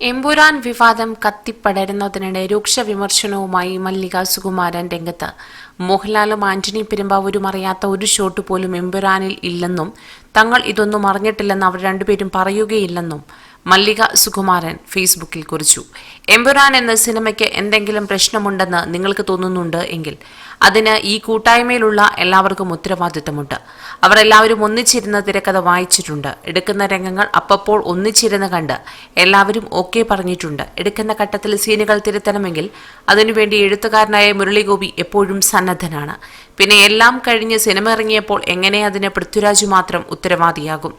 എമ്പുരാൻ വിവാദം കത്തിപ്പടരുന്നതിനിടെ രൂക്ഷ വിമർശനവുമായി മല്ലിക സുകുമാരൻ രംഗത്ത്. മോഹൻലാലും ആന്റണി പെരുമ്പാവൂരും അറിയാത്ത ഒരു ഷോട്ട് പോലും എമ്പുരാനിൽ ഇല്ലെന്നും തങ്ങൾ ഇതൊന്നും അറിഞ്ഞിട്ടില്ലെന്ന് അവർ രണ്ടുപേരും പറയുകയില്ലെന്നും മല്ലിക സുകുമാരൻ ഫേസ്ബുക്കിൽ കുറിച്ചു. എമ്പുരാൻ എന്ന സിനിമയ്ക്ക് എന്തെങ്കിലും പ്രശ്നമുണ്ടെന്ന് നിങ്ങൾക്ക് തോന്നുന്നുണ്ട് എങ്കിൽ അതിന് ഈ കൂട്ടായ്മയിലുള്ള എല്ലാവർക്കും ഉത്തരവാദിത്തമുണ്ട്. അവർ എല്ലാവരും ഒന്നിച്ചിരുന്ന തിരക്കഥ വായിച്ചിട്ടുണ്ട്. എടുക്കുന്ന രംഗങ്ങൾ അപ്പപ്പോൾ ഒന്നിച്ചിരുന്ന് കണ്ട് എല്ലാവരും ഓക്കെ പറഞ്ഞിട്ടുണ്ട്. എടുക്കുന്ന ഘട്ടത്തിൽ സീനുകൾ തിരുത്തണമെങ്കിൽ അതിനുവേണ്ടി എഴുത്തുകാരനായ മുരളിഗോപി എപ്പോഴും സന്നദ്ധനാണ്. പിന്നെ എല്ലാം കഴിഞ്ഞ് സിനിമ ഇറങ്ങിയപ്പോൾ എങ്ങനെ അതിന് പൃഥ്വിരാജ് മാത്രം ഉത്തരവാദിയാകും?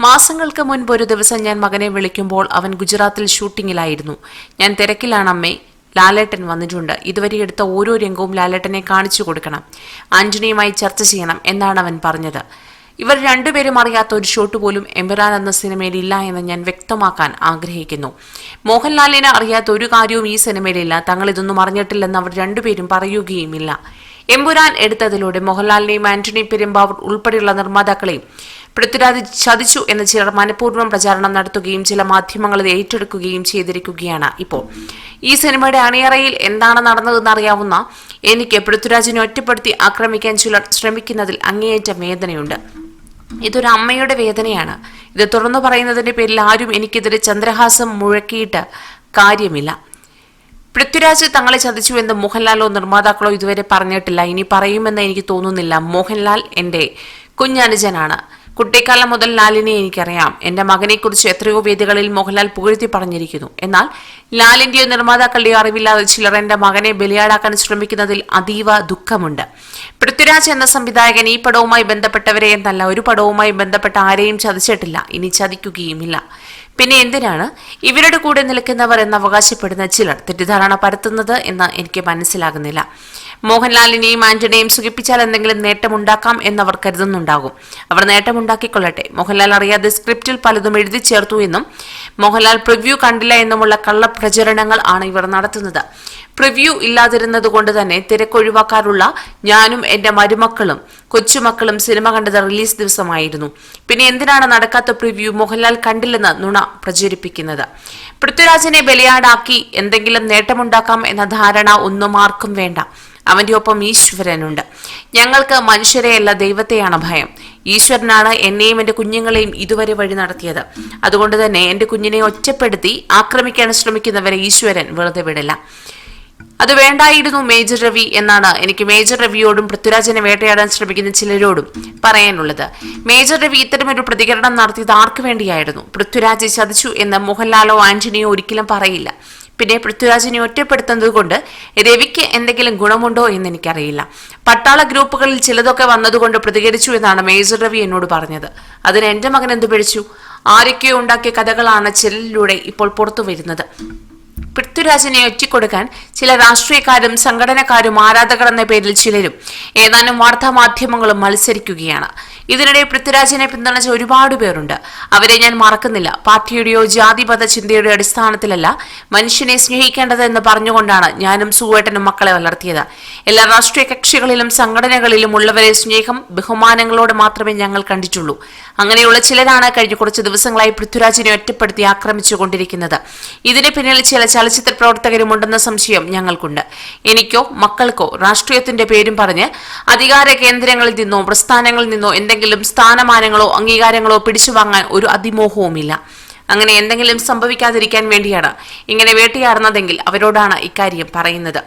മാസങ്ങൾക്ക് മുൻപ് ഒരു ദിവസം ഞാൻ മകനെ വിളിക്കുമ്പോൾ അവൻ ഗുജറാത്തിൽ ഷൂട്ടിങ്ങിലായിരുന്നു. ഞാൻ തിരക്കിലാണ് അമ്മേ. ലാലേട്ടൻ വന്നിട്ടുണ്ട്. ഇതുവരെ എടുത്ത ഓരോ രംഗവും ലാലേട്ടനെ കാണിച്ചു കൊടുക്കണം. ആന്റണിയുമായി ചർച്ച ചെയ്യണം എന്നാണ് അവൻ പറഞ്ഞത്. ഇവർ രണ്ടുപേരും അറിയാത്ത ഒരു ഷോട്ട് പോലും എമ്പുരാൻ എന്ന സിനിമയിൽ ഇല്ല എന്ന് ഞാൻ വ്യക്തമാക്കാൻ ആഗ്രഹിക്കുന്നു. മോഹൻലാലിനെ അറിയാത്ത ഒരു കാര്യവും ഈ സിനിമയിലില്ല തങ്ങൾ ഇതൊന്നും അറിഞ്ഞിട്ടില്ലെന്ന് അവർ രണ്ടുപേരും പറയുകയുമില്ല. എമ്പുരാൻ എടുത്തതിലൂടെ മോഹൻലാലിനെയും ആന്റണി പെരുമ്പാവൂർ ഉൾപ്പെടെയുള്ള നിർമ്മാതാക്കളെയും പൃഥ്വിരാജ് ചതിച്ചു എന്ന് ചിലർ മനഃപൂർവം പ്രചാരണം നടത്തുകയും ചില മാധ്യമങ്ങൾ ഇത് ഏറ്റെടുക്കുകയും ചെയ്തിരിക്കുകയാണ്. ഇപ്പോൾ ഈ സിനിമയുടെ അണിയറയിൽ എന്താണ് നടന്നതെന്ന് അറിയാവുന്ന എനിക്ക് പൃഥ്വിരാജിനെ ഒറ്റപ്പെടുത്തി ആക്രമിക്കാൻ ചിലർ ശ്രമിക്കുന്നതിൽ അങ്ങേയറ്റം വേദനയുണ്ട്. ഇതൊരു അമ്മയുടെ വേദനയാണ്. ഇത് തുറന്നു പറയുന്നതിന്റെ പേരിൽ ആരും എനിക്കെതിരെ ചന്ദ്രഹാസം മുഴക്കിയിട്ട് കാര്യമില്ല. പൃഥ്വിരാജ് തങ്ങളെ ചതിച്ചു ചതിച്ചുവെന്ന് മോഹൻലാലോ നിർമ്മാതാക്കളോ ഇതുവരെ പറഞ്ഞിട്ടില്ല. ഇനി പറയുമെന്ന് എനിക്ക് തോന്നുന്നില്ല. മോഹൻലാൽ എന്റെ കുഞ്ഞനുജനാണ്. കുട്ടിക്കാലം മുതൽ ലാലിനെ എനിക്കറിയാം. എന്റെ മകനെക്കുറിച്ച് എത്രയോ വേദികളിൽ മോഹൻലാൽ പുകഴ്ത്തി പറഞ്ഞിരിക്കുന്നു. എന്നാൽ ലാലിന്റെയോ നിർമ്മാതാക്കളുടെയോ അറിവില്ലാതെ ചിലർ എന്റെ മകനെ ബലിയാടാക്കാൻ ശ്രമിക്കുന്നതിൽ അതീവ ദുഃഖമുണ്ട്. പൃഥ്വിരാജ് എന്ന സംവിധായകൻ ഈ പടവുമായി ബന്ധപ്പെട്ടവരെ എന്നല്ല ഒരു പടവുമായി ബന്ധപ്പെട്ട ആരെയും ചതിച്ചിട്ടില്ല. ഇനി ചതിക്കുകയുമില്ല. പിന്നെ എന്തിനാണ് ഇവരുടെ കൂടെ നിൽക്കുന്നവർ എന്ന് അവകാശപ്പെടുന്ന ചിലർ തെറ്റിദ്ധാരണ പരത്തുന്നത് എന്ന് എനിക്ക് മനസ്സിലാകുന്നില്ല. മോഹൻലാലിനെയും ആന്റണിയെയും സുഖിപ്പിച്ചാൽ എന്തെങ്കിലും നേട്ടമുണ്ടാക്കാം എന്നവർ കരുതുന്നുണ്ടാകും. അവർ നേട്ടമുണ്ടാക്കിക്കൊള്ളട്ടെ. മോഹൻലാൽ അറിയാതെ സ്ക്രിപ്റ്റിൽ പലതും എഴുതി ചേർത്തു എന്നും മോഹൻലാൽ പ്രിവ്യൂ കണ്ടില്ല എന്നുമുള്ള കള്ളപ്രചരണങ്ങൾ ആണ് ഇവർ നടത്തുന്നത്. പ്രിവ്യൂ ഇല്ലാതിരുന്നത് കൊണ്ട് തന്നെ തിരക്കൊഴിവാക്കാറുള്ള ഞാനും എന്റെ മരുമക്കളും കൊച്ചുമക്കളും സിനിമ കണ്ടത് റിലീസ് ദിവസമായിരുന്നു. പിന്നെ എന്തിനാണ് നടക്കാത്ത പ്രിവ്യൂ മോഹൻലാൽ കണ്ടില്ലെന്ന് നുണ പ്രചരിപ്പിക്കുന്നത്? പൃഥ്വിരാജിനെ ബലിയാടാക്കി എന്തെങ്കിലും നേട്ടമുണ്ടാക്കാം എന്ന ധാരണ ഒന്നും ആർക്കും വേണ്ട. അവന്റെ ഒപ്പം ഈശ്വരനുണ്ട്. ഞങ്ങൾക്ക് മനുഷ്യരെയല്ല ദൈവത്തെയാണ് ഭയം. ഈശ്വരനാണ് എന്നെയും എന്റെ കുഞ്ഞുങ്ങളെയും ഇതുവരെ വഴി നടത്തിയത്. അതുകൊണ്ട് തന്നെ എന്റെ കുഞ്ഞിനെ ഒറ്റപ്പെടുത്തി ആക്രമിക്കാൻ ശ്രമിക്കുന്നവരെ ഈശ്വരൻ വെറുതെ വിടില്ല. അത് വേണ്ടായിരുന്നു മേജർ രവി എന്നാണ് എനിക്ക് മേജർ രവിയോടും പൃഥ്വിരാജിനെ വേട്ടയാടാൻ ശ്രമിക്കുന്ന ചിലരോടും പറയാനുള്ളത്. മേജർ രവി ഇത്തരമൊരു പ്രതികരണം നടത്തിയത് ആർക്കു വേണ്ടിയായിരുന്നു? പൃഥ്വിരാജ് ചതിച്ചു എന്ന് മോഹൻലാലോ ആന്റണിയോ ഒരിക്കലും പറയില്ല. പിന്നെ പൃഥ്വിരാജിനെ ഒറ്റപ്പെടുത്തുന്നത് കൊണ്ട് രവിക്ക് എന്തെങ്കിലും ഗുണമുണ്ടോ എന്ന് എനിക്കറിയില്ല. പട്ടാള ഗ്രൂപ്പുകളിൽ ചിലതൊക്കെ വന്നതുകൊണ്ട് പ്രതികരിച്ചു എന്നാണ് മേജർ രവി എന്നോട് പറഞ്ഞത്. അതിന് എന്റെ മകൻ എന്തു പിടിച്ചു ആരൊക്കെയോ ഉണ്ടാക്കിയ കഥകളാണ് ചിലരിലൂടെ ഇപ്പോൾ പുറത്തു വരുന്നത്. പൃഥ്വിരാജിനെ ഒറ്റിക്കൊടുക്കാൻ ചില രാഷ്ട്രീയക്കാരും സംഘടനക്കാരും ആരാധകർ എന്ന പേരിൽ ചിലരും ഏതാനും വാർത്താ മാധ്യമങ്ങളും മത്സരിക്കുകയാണ്. ഇതിനിടെ പൃഥ്വിരാജിനെ പിന്തുണച്ച ഒരുപാട് പേരുണ്ട്. അവരെ ഞാൻ മറക്കുന്നില്ല. പാർട്ടിയുടെയോ ജാതിപത ചിന്തയുടെ അടിസ്ഥാനത്തിലല്ല മനുഷ്യനെ സ്നേഹിക്കേണ്ടത് എന്ന് പറഞ്ഞുകൊണ്ടാണ് ഞാനും സുവേട്ടനും മക്കളെ വളർത്തിയത്. എല്ലാ രാഷ്ട്രീയ കക്ഷികളിലും സംഘടനകളിലും ഉള്ളവരെ സ്നേഹം ബഹുമാനങ്ങളോട് മാത്രമേ ഞങ്ങൾ കണ്ടിട്ടുള്ളൂ. അങ്ങനെയുള്ള ചിലരാണ് കഴിഞ്ഞ കുറച്ച് ദിവസങ്ങളായി പൃഥ്വിരാജിനെ ഒറ്റപ്പെടുത്തി ആക്രമിച്ചുകൊണ്ടിരിക്കുന്നത്. ഇതിന് പിന്നിൽ ചില ചലച്ചിത്ര പ്രവർത്തകരുമുണ്ടെന്ന സംശയം ഞങ്ങൾക്കുണ്ട്. എനിക്കോ മക്കൾക്കോ രാഷ്ട്രീയത്തിന്റെ പേരും പറഞ്ഞ് അധികാര കേന്ദ്രങ്ങളിൽ നിന്നോ പ്രസ്ഥാനങ്ങളിൽ നിന്നോ എന്തെങ്കിലും സ്ഥാനമാനങ്ങളോ അംഗീകാരങ്ങളോ പിടിച്ചു വാങ്ങാൻ ഒരു അതിമോഹവുമില്ല. അങ്ങനെ എന്തെങ്കിലും സംഭവിക്കാതിരിക്കാൻ വേണ്ടിയാണ് ഇങ്ങനെ വേട്ടയാടുന്നതെങ്കിൽ അവരോടാണ് ഇക്കാര്യം പറയുന്നത്.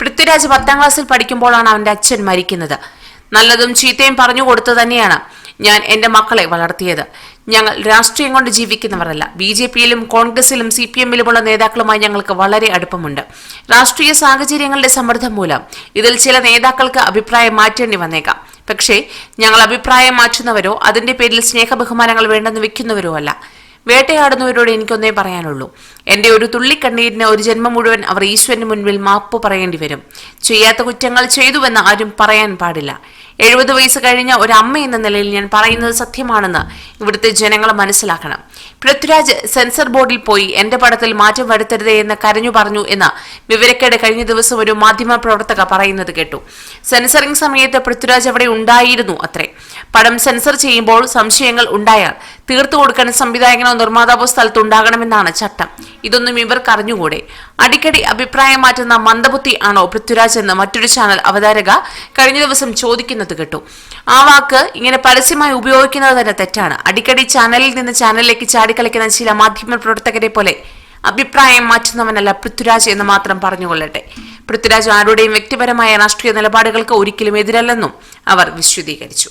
പൃഥ്വിരാജ് പത്താം ക്ലാസ്സിൽ പഠിക്കുമ്പോഴാണ് അവന്റെ അച്ഛൻ മരിക്കുന്നത്. നല്ലതും ചീത്തയും പറഞ്ഞു കൊടുത്തു തന്നെയാണ് ഞാൻ എന്റെ മക്കളെ വളർത്തിയത്. ഞങ്ങൾ രാഷ്ട്രീയം കൊണ്ട് ജീവിക്കുന്നവരല്ല. ബി ജെ പിയിലും കോൺഗ്രസിലും സി പി എമ്മിലുമുള്ള നേതാക്കളുമായി ഞങ്ങൾക്ക് വളരെ അടുപ്പമുണ്ട്. രാഷ്ട്രീയ സാഹചര്യങ്ങളുടെ സമ്മർദ്ദം മൂലം ഇതിൽ ചില നേതാക്കൾക്ക് അഭിപ്രായം മാറ്റേണ്ടി വന്നേക്കാം. പക്ഷേ ഞങ്ങൾ അഭിപ്രായം മാറ്റുന്നവരോ അതിന്റെ പേരിൽ സ്നേഹബഹുമാനങ്ങൾ വേണ്ടെന്ന് വെക്കുന്നവരോ അല്ല. വേട്ടയാടുന്നവരോട് എനിക്കൊന്നേ പറയാനുള്ളൂ. എന്റെ ഒരു തുള്ളിക്കണ്ണീരിന് ഒരു ജന്മം മുഴുവൻ അവർ ഈശ്വരന് മുൻപിൽ മാപ്പ് പറയേണ്ടി വരും. ചെയ്യാത്ത കുറ്റങ്ങൾ ചെയ്തുവെന്ന് ആരും പറയാൻ പാടില്ല. എഴുപത് വയസ്സ് കഴിഞ്ഞ ഒരു അമ്മ എന്ന നിലയിൽ ഞാൻ പറയുന്നത് സത്യമാണെന്ന് ഇവിടുത്തെ ജനങ്ങൾ മനസ്സിലാക്കണം. പൃഥ്വിരാജ് സെൻസർ ബോർഡിൽ പോയി എന്റെ പടത്തിൽ മാറ്റം വരുത്തരുതേ എന്ന് കരഞ്ഞു പറഞ്ഞു എന്ന് വിവരക്കേട് കഴിഞ്ഞ ദിവസം ഒരു മാധ്യമ പ്രവർത്തക പറയുന്നത് കേട്ടു. സെൻസറിംഗ് സമയത്ത് പൃഥ്വിരാജ് അവിടെ ഉണ്ടായിരുന്നു അത്രേ. പടം സെൻസർ ചെയ്യുമ്പോൾ സംശയങ്ങൾ ഉണ്ടായാൽ തീർത്തു കൊടുക്കാൻ സംവിധായകനോ നിർമ്മാതാവോ സ്ഥലത്ത് ഉണ്ടാകണമെന്നാണ് ചട്ടം. ഇതൊന്നും ഇവർക്ക് അറിഞ്ഞുകൂടെ അടിക്കടി അഭിപ്രായം മാറ്റുന്ന മന്ദബുദ്ധി ആണോ പൃഥ്വിരാജ് എന്ന് മറ്റൊരു ചാനൽ അവതാരക കഴിഞ്ഞ ദിവസം ചോദിക്കുന്നത് കേട്ടു. ആ വാക്ക് ഇങ്ങനെ പരസ്യമായി ഉപയോഗിക്കുന്നത് തന്നെ തെറ്റാണ്. അടിക്കടി ചാനലിൽ നിന്ന് ചാനലിലേക്ക് ചാടിക്കളിക്കുന്ന ചില മാധ്യമ പ്രവർത്തകരെ പോലെ അഭിപ്രായം മാറ്റുന്നവനല്ല പൃഥ്വിരാജ് എന്ന് മാത്രം പറഞ്ഞുകൊള്ളട്ടെ. പൃഥ്വിരാജ് ആരുടെയും വ്യക്തിപരമായ രാഷ്ട്രീയ നിലപാടുകൾക്ക് ഒരിക്കലും എതിരല്ലെന്നും അവർ വിശദീകരിച്ചു.